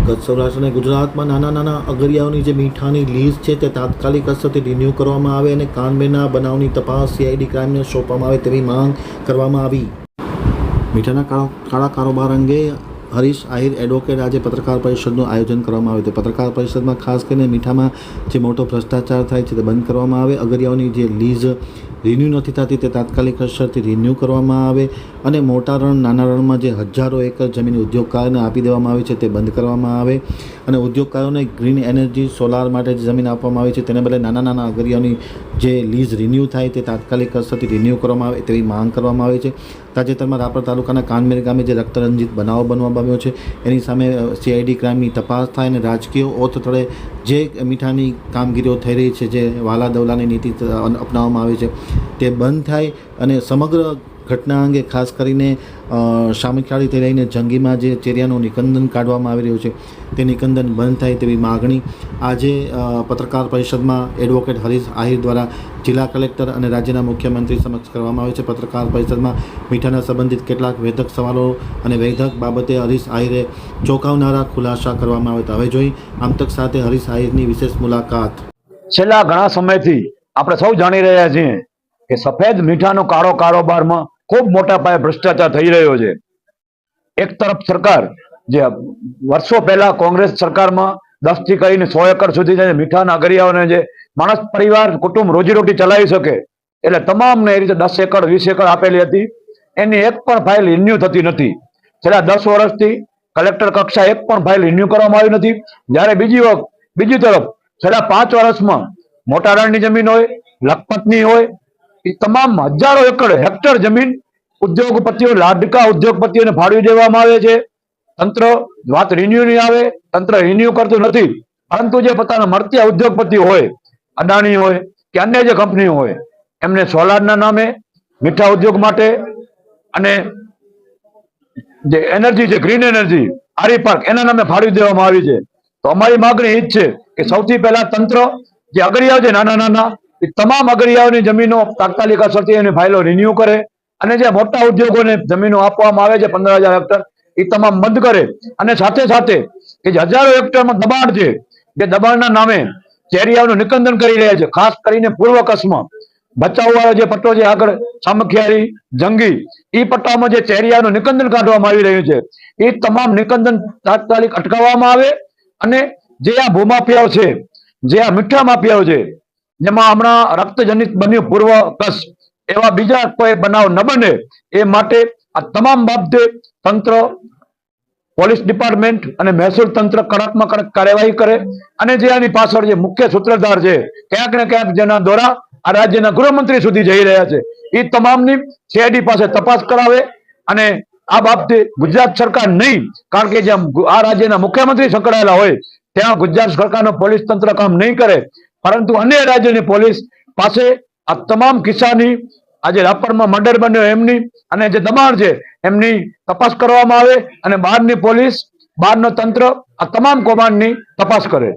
કચ્છ સૌરાષ્ટ્ર અને ગુજરાતમાં નાના નાના અગરિયાઓની જે મીઠાની લીઝ છે તે તાત્કાલિક અસરથી રિન્યૂ કરવામાં આવે અને કાનબેના બનાવની તપાસ સીઆઈડી ક્રાઇમને સોંપવામાં આવે તેવી માંગ કરવામાં આવી. મીઠાના કાળા કાળા કારોબાર અંગે હરીશ આહિર એડવોકેટ આજે પત્રકાર પરિષદનું આયોજન કરવામાં આવ્યું હતું. પત્રકાર પરિષદમાં ખાસ કરીને મીઠામાં જે મોટો ભ્રષ્ટાચાર થાય છે તે બંધ કરવામાં આવે. અગરિયાઓની જે લીઝ રિન્યૂ નથી થતી તે તાત્કાલિક અસરથી રિન્યૂ કરવામાં આવે અને મોટા રણ, નાના રણમાં જે હજારો એકર જમીન ઉદ્યોગકારોને આપી દેવામાં આવી છે તે બંધ કરવામાં આવે અને ઉદ્યોગકારોને ગ્રીન એનર્જી સોલાર માટે જે જમીન આપવામાં આવી છે તેને બદલે નાના નાના અગરિયાની જે લીઝ રિન્યૂ થાય તે તાત્કાલિક અસરથી રિન્યૂ કરવામાં આવે તેવી માંગ કરવામાં આવી છે. તાજેતરમાં રાપર તાલુકાના કાનમેર ગામે જે રક્તરંજિત બનાવ બનવા પામ્યો છે. એની સામે સીઆઈડી ક્રાઇમની તપાસ થાય અને રાજકીય ઓથ તળે જે મીઠાની કામગીરીઓ થઈ રહી છે, જે વાલા દવલાની નીતિ અપનાવવામાં આવી છે. તે બંધ થાય અને સમગ્ર ઘટના અંગે ખાસ કરીને સામખિયાળીથી લઈને જંગીમાં જે ચેરિયાનું નિકંદન કાઢવામાં આવી રહ્યું છે, તે નિકંદન બંધ થાય તેવી માગણી આજે પત્રકાર પરિષદમાં એડવોકેટ હરીશ આહિર દ્વારા જિલ્લા કલેક્ટર અને રાજ્યના મુખ્યમંત્રી સમક્ષ કરવામાં આવે છે. પત્રકાર પરિષદમાં મીઠાના સંબંધિત કેટલાક વેધક સવાલો અને વેધક બાબતે હરીશ આહિરે ચોંકાવનારા ખુલાસા કરવામાં હતા. હવે જોઈ આમતક સાથે હરીશ આહિરની વિશેષ મુલાકાત. છેલ્લા ઘણા સમયથી આપણે સૌ જાણી રહ્યા છીએ કે સફેદ મીઠાનો કાળો કારોબારમાં ખૂબ મોટા પાયે ભ્રષ્ટાચાર થઈ રહ્યો છે. એક તરફ સરકાર, જે વર્ષો પહેલા કોંગ્રેસ સરકારમાં દસથી કરીને સો એકર સુધી જે મીઠાના અગરિયાઓને જે માણસ, પરિવાર, કુટુંબ રોજીરોટી ચલાવી શકે, એટલે તમામને એ રીતે દસ એકર, વીસ એકર આપેલી હતી. એની એક પણ ફાઇલ રિન્યુ થતી નથી. છેલ્લા દસ વર્ષથી કલેક્ટર કક્ષા એક પણ ફાઇલ રિન્યુ કરવામાં આવી નથી. જ્યારે બીજી વખત બીજી તરફ, છેલ્લા પાંચ વર્ષમાં મોટા રણની જમીન હોય, લખપતની હોય એ તમામ હજારો એકર હેક્ટર જમીન ઉદ્યોગપતિઓ લાડકા ઉદ્યોગપતિઓને ફાળવી દેવામાં આવે છે. તંત્ર વાત રિન્યુ નહીં આવે, તંત્ર રિન્યુ કરતું નથી. પરંતુ જે પોતાના મળતી ઉદ્યોગપતિઓ હોય, અદાણી હોય, કે અન્ય જે કંપનીઓ હોય, એમને સોલારના નામે મીઠા ઉદ્યોગ માટે અને જે એનર્જી છે, ગ્રીન એનર્જી, આરી પાર્ક, એના નામે ફાળવી દેવામાં આવી છે. તો અમારી માગણી એ જ છે કે સૌથી પહેલા તંત્ર જે અગરિયા છે, નાના નાના એ તમામ અગરિયાઓની જમીનો તાત્કાલિક અસરથી એની ફાઇલો રિન્યુ કરે અને જે મોટા ઉદ્યોગોને જમીનો આપવામાં આવે છે પંદર હજાર હેક્ટર, એ તમામ બંધ કરે. અને સાથે સાથે કે જે હજારો હેક્ટરમાં દબાણ છે જે દબાણના નામે ચેરિયાઓનું નિકંદન કરી રહ્યા છે, ખાસ કરીને પૂર્વ કચ્છમાં. બચાવ વાળો જે પટ્ટો છે આગળ સામખિયારી જંગી એ પટ્ટામાં જે ચેરિયાનું નિકંદન કાઢવામાં આવી રહ્યું છે, એ તમામ નિકંદન તાત્કાલિક અટકાવવામાં આવે અને જે આ ભૂમાફિયાઓ છે, જે આ મીઠા માફિયાઓ છે જેમાં હમણાં રક્તજનિત બન્યું પૂર્વ કશ એવા બીજા કોઈ બનાવ ન બને એ માટે આ તમામ બાબતે તંત્ર, પોલીસ ડિપાર્ટમેન્ટ અને મહેસૂલ તંત્ર કડકમાં કડક કાર્યવાહી કરે. અને જે આની પાછળ જે મુખ્ય સૂત્રધાર છે, ક્યાંક ને ક્યાંક જેના દ્વારા આ રાજ્યના ગૃહમંત્રી સુધી જઈ રહ્યા છે એ તમામની સીઆઈડી પાસે તપાસ કરાવે અને આ બાબતે ગુજરાત સરકાર નહીં, કારણ કે જ્યાં આ રાજ્યના મુખ્યમંત્રી સંકળાયેલા હોય, ત્યાં ગુજરાત સરકારનો પોલીસ તંત્ર કામ નહીં કરે. પરંતુ અન્ય રાજ્યની પોલીસ પાસે આ તમામ કિસ્સાની આજે રાપરમાં મર્ડર બન્યો એમની અને જે દબાણ છે એમની તપાસ કરવામાં આવે અને બહારની પોલીસ, બહારનો તંત્ર આ તમામ કૌભાંડની તપાસ કરે.